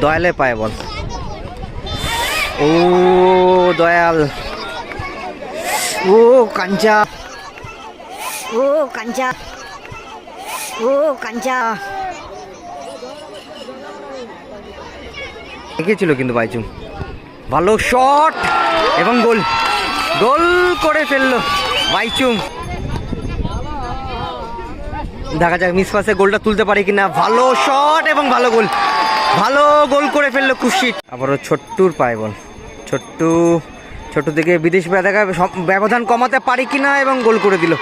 দয়ালে পায় বল। ও, দয়াল। ও, কাঞ্চা। ও কাঞ্চা। ও, কাঞ্চা। এগিয়েছিল কিন্তু বাইচুং। ভালো শট এবং গোল। গোল করে ফেলল বাইচুং। দেখা যাক, মিস পাসে গোলটা তুলতে পারে কিনা। ভালো শট এবং ভালো গোল। ভালো গোল করে ফেলল কুশিট আবারও ছোট্টুর পায় বল। ছোট্টু ছোট থেকে বিদেশ দেখা ব্যবধান কমাতে পারে কিনা এবং গোল করে দিল।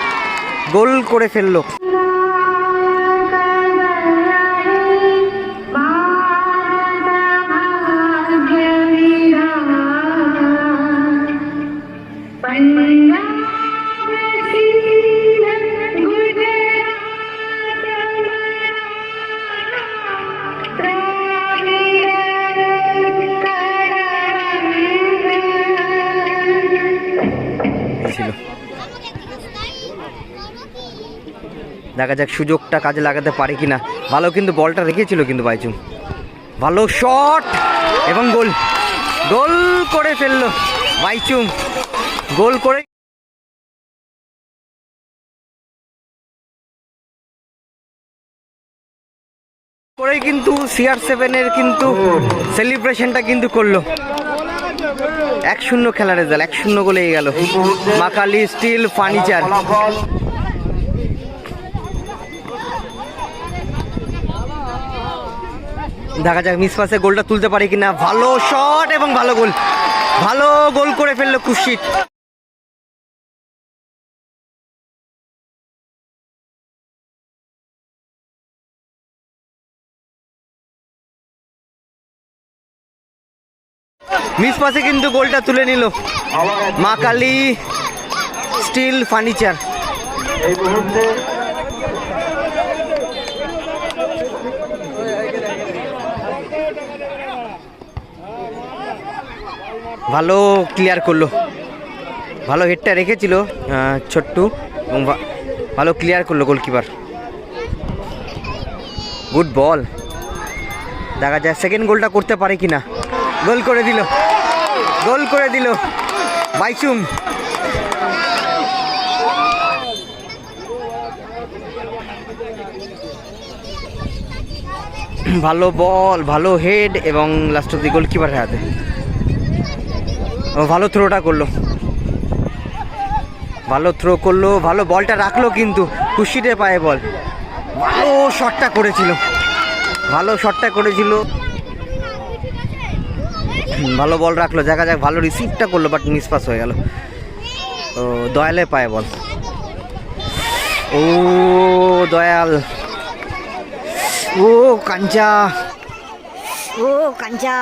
গোল করে ফেলল। ছিল। দেখা যাক সুযোগটা কাজে লাগাতে পারে কিনা। ভালো কিন্তু বলটা রেখেছিল কিন্তু বাইচুং। ভালো শট এবং গোল। গোল করে ফেলল বাইচুং। গোল করে করেই কিন্তু সিআর সেভেনের কিন্তু সেলিব্রেশনটা কিন্তু করল। এক শূন্য খেলার রেজাল্ট এক শূন্য গোলে গেল। Makali steel furniture. দেখা যাক মিস পাসে গোলটা তুলতে পারে কিনা। ভালো শট এবং ভালো গোল। ভালো গোল করে ফেলল কুশিট মিস পাসে কিন্তু গোলটা তুলে নিল। মা কালী স্টিল ফার্নিচার ভালো ক্লিয়ার করল। ভালো হেডটা রেখেছিল ছোট্টু, এবং ভালো ক্লিয়ার করল গোলকিপার গুড বল দেখা যায় সেকেন্ড গোলটা করতে পারে কিনা। গোল করে দিল। গোল করে দিল। বাইচুং। ভালো বল, ভালো হেড এবং লাস্ট অব্দি গোলকিপারের হাতে। ভালো থ্রোটা করল। ভালো থ্রো করল, ভালো বলটা রাখল কিন্তু, খুশিতে পায়ে বল। ভালো শটটা করেছিল। ভালো শটটা করেছিল। ভালো বল রাখল, দেখা যাক, ভালো রিসিভটা করল বাট মিস পাস হয়ে গেল। ও দয়ালে পায় বল ও, দয়াল। ও, কাঞ্চা। ও, কাঞ্চা।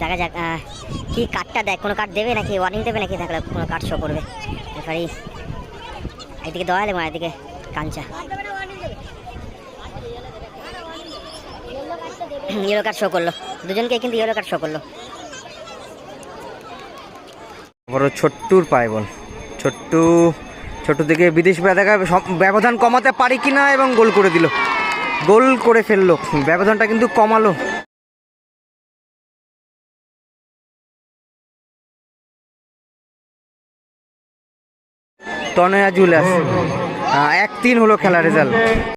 দেখা যাক কি কার্ডটা দেয়? কোনো কার্ড দেবে নাকি? ওয়ার্নিং দেবে নাকি? থাকলে কোনো কার্ড শো করবে। রেফারি একদিকে দয়াল এবং একদিকে কাঞ্চা। ইয়েলো কার্ড শো করল। দুজনকে কিন্তু ইয়েলো কার্ড শো করল। বড় ছোট্টুর পায় বল। ছোট্টু ছোট থেকে বিদেশ দেখা ব্যবধান কমাতে পারে কিনা এবং গোল করে দিল। গোল করে ফেলল। ব্যবধানটা কিন্তু কমালো। তনয়া জুলাস এক তিন হলো খেলা রেজাল্ট